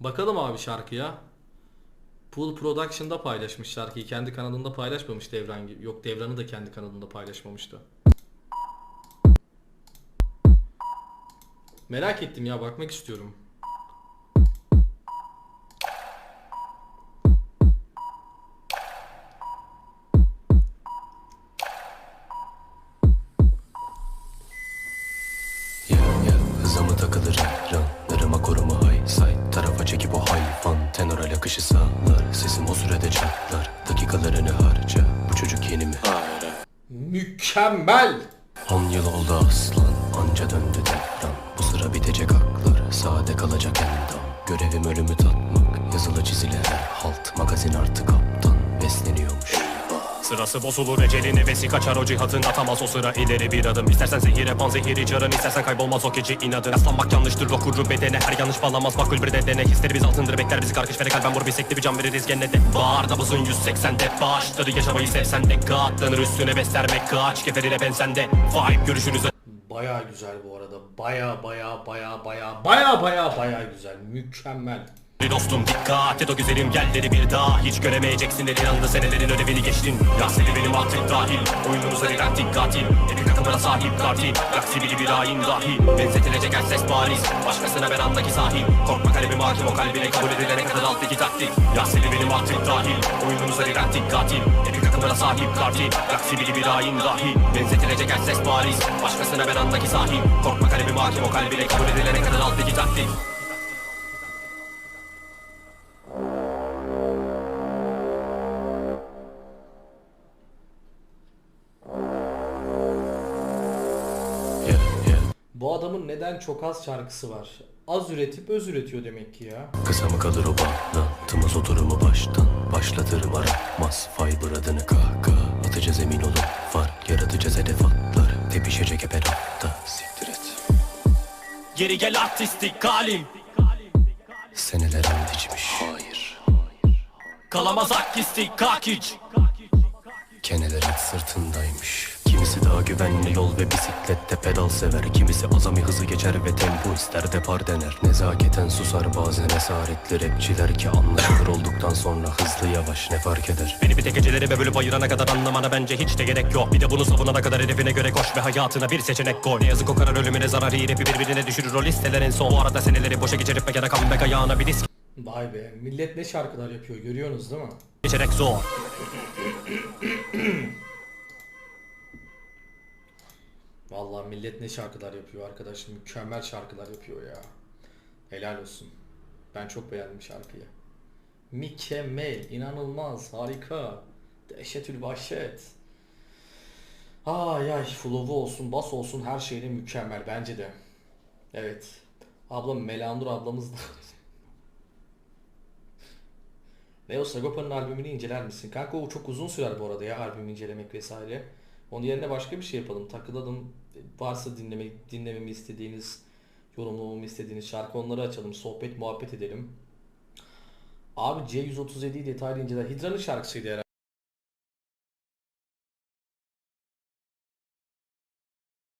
Bakalım abi şarkıya. Pool Production'da paylaşmış şarkıyı. Kendi kanalında paylaşmamış Devran. Yok Devran'ı da kendi kanalında paylaşmamıştı. Merak ettim ya bakmak istiyorum. Ya ya hızıma takılır ekranlarıma tenora akışı sağlar Sesim o sürede çatlar dakikalarını harca Bu çocuk yeni mi? Mükemmel! 10 yıl oldu aslan anca döndü devran Bu sıra bitecek aklar sade kalacak endam Görevim ölümü tatmak yazılı çizili her halt Magazin artık Sırası bozulur eceli nefesi kaçar o cihatın. Atamaz o sıra. İleri bir adım. İstersen zehir yapan zehiri çarın. İstersen kaybolmaz o gece inadın. Yaslanmak yanlıştır. Okuru bedene. Her yanlış bağlamaz makul bir dedene Hisleri biz altındır. Bekler bizi karkış vere kalben vur. Bir sekli bir can veririz gene de. Bağır nabızın 180'de bağışları yaşamayı sevsen de. Katlanır üstüne beslermek kaç keferine bensen de Vibe görüşünüze Baya güzel bu arada. Baya baya baya baya baya baya baya güzel. Mükemmel. Dostum dikkat et o güzelim yerleri bir daha Hiç göremeyeceksin. Elin yanında senelerin ödevini geçtin. Ya seni benim artık dahil. Oyunumuza rentik katil Epic takımına sahip kartil Galaksi biri bir hain dahi. Benzetilecek her ses bariz. Başkasına ben andaki sahip Korkma kalbim hakim o kalbine kabul edilene kadar alt iki taktik. Ya seni benim artık dahil. Oyunumuza rentik katil Epic takımına sahip kartil Galaksi biri bir hain dahi. Benzetilecek her ses bariz. Başkasına ben andaki sahip Korkma kalbim hakim o kalbine kabul edilene kadar alt iki taktik adamın neden çok az şarkısı var? Az üretip öz üretiyor demek ki ya. Kısa mı kalır o bağlantımız oturumu baştan. Başlatırım aratmaz fiber adını kaka Atacağız emin olun fark yaratacağız hedef atlar Tepişecek hep her hafta siktir et. Geri gel artistik halim Seneler and içmiş Hayır. Kalamaz akistik kakiç. Keneler hep sırtındaymış Kimisi daha güvenli yol ve bisiklette pedal sever Kimisi azami hızı geçer ve tempo ister depar dener. Nezaketen susar bazen esaretli rapçiler ki Anlaşılır olduktan sonra hızlı yavaş ne fark eder? Beni bir tek gecelerime bölüp ayırana kadar anlamana bence hiç de gerek yok. Bir de bunu savunana kadar hedefine göre koş ve hayatına bir seçenek koy. Ne yazık o karar ölümüne zarar iyi rapi birbirine düşürür. O listeler en son Bu arada seneleri boşa geçirip mekana comeback ayağına bir disk Vay be. Millet ne şarkılar yapıyor görüyorsunuz değil mi? geçerek zor Vallahi millet ne şarkılar yapıyor arkadaş. Mükemmel şarkılar yapıyor ya. Helal olsun. Ben çok beğendim şarkıyı. Mükemmel, inanılmaz, harika. Dehşetül vahşet. Ay ay flow'u olsun, bas olsun her şeyle mükemmel bence de. Evet. Ablam Melanur ablamız da. Leo Sagopa'nın albümünü inceler misin? Kanka o çok uzun sürer bu arada ya albüm incelemek vesaire. Onun yerine başka bir şey yapalım. Takılalım. Varsa dinleme, dinlememi istediğiniz, yorumlamamı istediğiniz şarkı onları açalım. Sohbet, muhabbet edelim. Abi C137'yi detaylı inceler. Hidra'nın şarkısıydı herhalde.